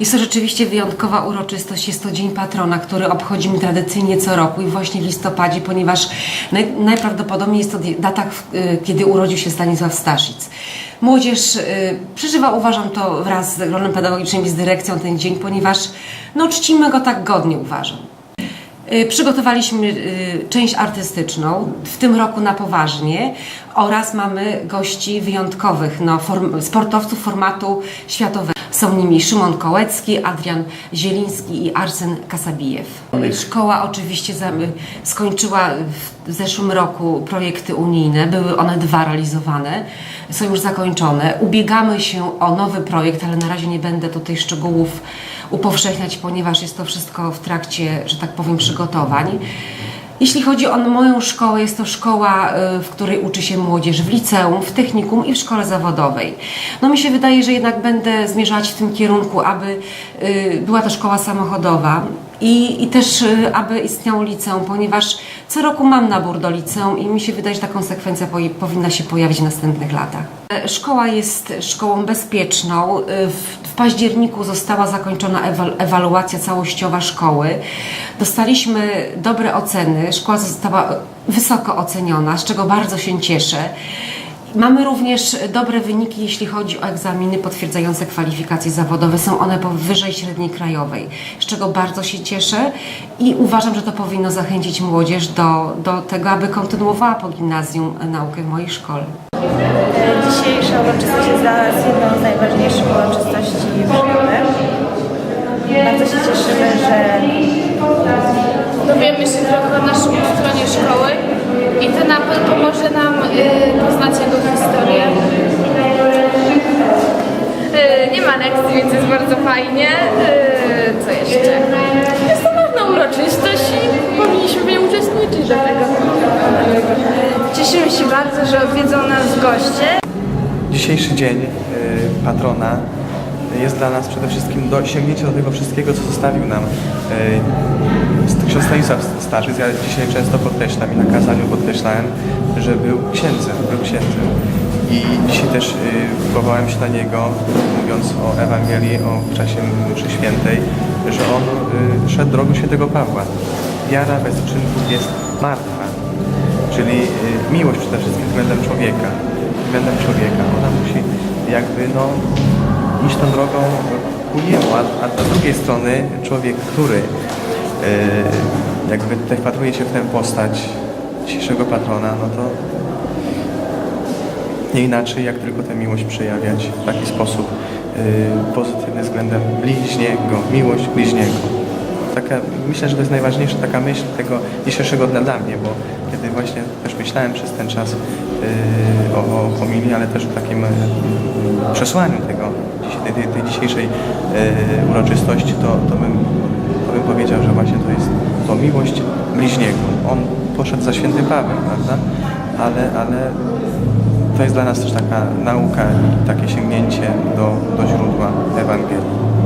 Jest to rzeczywiście wyjątkowa uroczystość. Jest to Dzień Patrona, który obchodzimy tradycyjnie co roku i właśnie w listopadzie, ponieważ naj, najprawdopodobniej jest to data, y, kiedy urodził się Stanisław Staszic. Młodzież y, przeżywa, uważam to wraz z rolą pedagogicznym i z dyrekcją ten dzień, ponieważ no, czcimy go tak godnie, uważam. Y, Przygotowaliśmy część artystyczną, w tym roku na poważnie oraz mamy gości wyjątkowych, no, form, sportowców formatu światowego. Są nimi Szymon Kołecki, Adrian Zieliński i Arsen Kasabijew. Szkoła oczywiście skończyła w zeszłym roku projekty unijne, były one dwa realizowane, są już zakończone. Ubiegamy się o nowy projekt, ale na razie nie będę tutaj szczegółów upowszechniać, ponieważ jest to wszystko w trakcie, że tak powiem, przygotowań. Jeśli chodzi o moją szkołę, jest to szkoła, y, w której uczy się młodzież w liceum, w technikum i w szkole zawodowej. No mi się wydaje, że jednak będę zmierzać w tym kierunku, aby y, była to szkoła samochodowa i, i też y, aby istniało liceum, ponieważ co roku mam nabór do liceum i mi się wydaje, że ta konsekwencja powinna się pojawić w następnych latach. E, Szkoła jest szkołą bezpieczną. Y, W, w październiku została zakończona ewal, ewaluacja całościowa szkoły. Dostaliśmy dobre oceny. Szkoła została wysoko oceniona, z czego bardzo się cieszę. Mamy również dobre wyniki, jeśli chodzi o egzaminy potwierdzające kwalifikacje zawodowe. Są one powyżej średniej krajowej, z czego bardzo się cieszę i uważam, że to powinno zachęcić młodzież do, do tego, aby kontynuowała po gimnazjum naukę w mojej szkole. Dzisiejsza uroczystość jest dla nas jedną z najważniejszych uroczystości w szkole. Bardzo się cieszymy, że Dowiemy się trochę o naszym ustronie szkoły i to na pewno pomoże nam y, poznać jego historię. Y, nie ma lekcji, więc jest bardzo fajnie. Y, co jeszcze? Jest to ważna uroczystość i powinniśmy w niej uczestniczyć dlatego. cieszymy się bardzo, że odwiedzą nas goście. Dzisiejszy dzień y, patrona jest dla nas przede wszystkim dosięgnięcie do tego wszystkiego, co zostawił nam ksiądz Stanisław Starzyc. Ja dzisiaj często podkreślam i na kazaniu podkreślałem, że był księdzem, był księdzem. I dzisiaj też y, powołałem się na niego, mówiąc o Ewangelii, o czasie mszy świętej, że on y, szedł drogą świętego Pawła. Wiara bez uczynków jest martwa. Czyli y, miłość przede wszystkim względem człowieka. Względem człowieka. Ona musi jakby no iść tą drogą ku niemu, a, a z drugiej strony człowiek, który y, jakby wpatruje się w tę postać dzisiejszego patrona, no to nie inaczej jak tylko tę miłość przejawiać w taki sposób y, pozytywny względem bliźniego, miłość bliźniego. Taka, myślę, że to jest najważniejsza taka myśl tego dzisiejszego dnia dla mnie, bo kiedy właśnie też myślałem przez ten czas y, o, o homilii, ale też o takim y, przesłaniu tego, dziś- tej, tej dzisiejszej y, uroczystości, to, to, bym, to bym powiedział, że właśnie to jest to miłość bliźniego. On poszedł za świętym Pawłem, prawda? Ale, ale to jest dla nas też taka nauka i takie sięgnięcie do, do źródła Ewangelii.